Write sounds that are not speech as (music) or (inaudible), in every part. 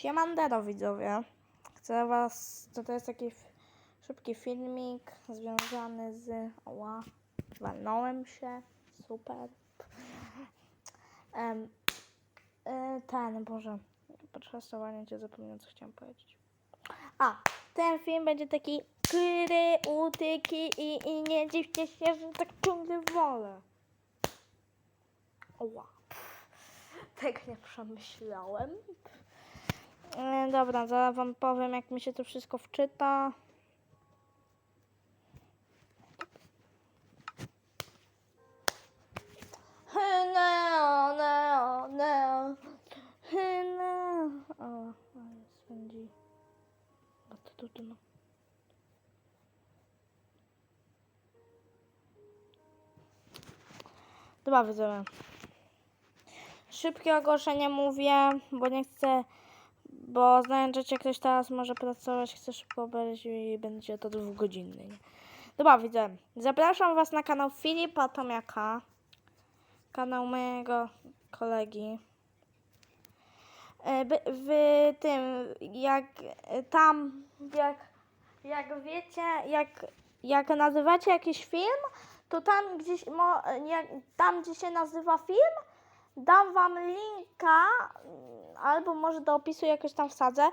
Siemandero widzowie. Chcę was, to, to jest taki szybki filmik związany z, oła, walnąłem się, super. Em, e, ten, Boże, podczas cię zapomniałem, co chciałam powiedzieć. A, ten film będzie taki kry, utyki i, i nie dziwcie się, że tak ciągle wolę. Oła. (laughs) Tego nie przemyślałem. E, Dobra, zaraz wam powiem, jak mi się to wszystko wczyta. No, no, no. No. O, ale spędzi. No to trudno. Dobra, widzowie. Szybkie ogłoszenie mówię, bo nie chcę, bo znając, że ktoś teraz może pracować, chcę szybko obejrzeć i będzie to dwugodzinny. Dobra, widzę. Zapraszam Was na kanał Filipa Tomiaka, kanał mojego kolegi. E, W tym, jak tam, jak, jak wiecie, jak, jak nazywacie jakiś film, to tam gdzieś, mo, jak, tam gdzie się nazywa film, dam wam linka, albo może do opisu jakoś tam wsadzę.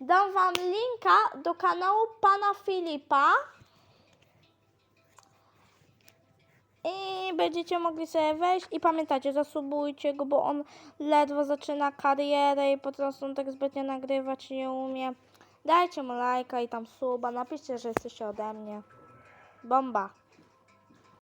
Dam wam linka do kanału pana Filipa. I będziecie mogli sobie wejść i pamiętajcie, zasubujcie go, bo on ledwo zaczyna karierę i po prostu on tak zbytnio nagrywać nie umie. Dajcie mu lajka i tam suba, napiszcie, że jesteście ode mnie. Bomba.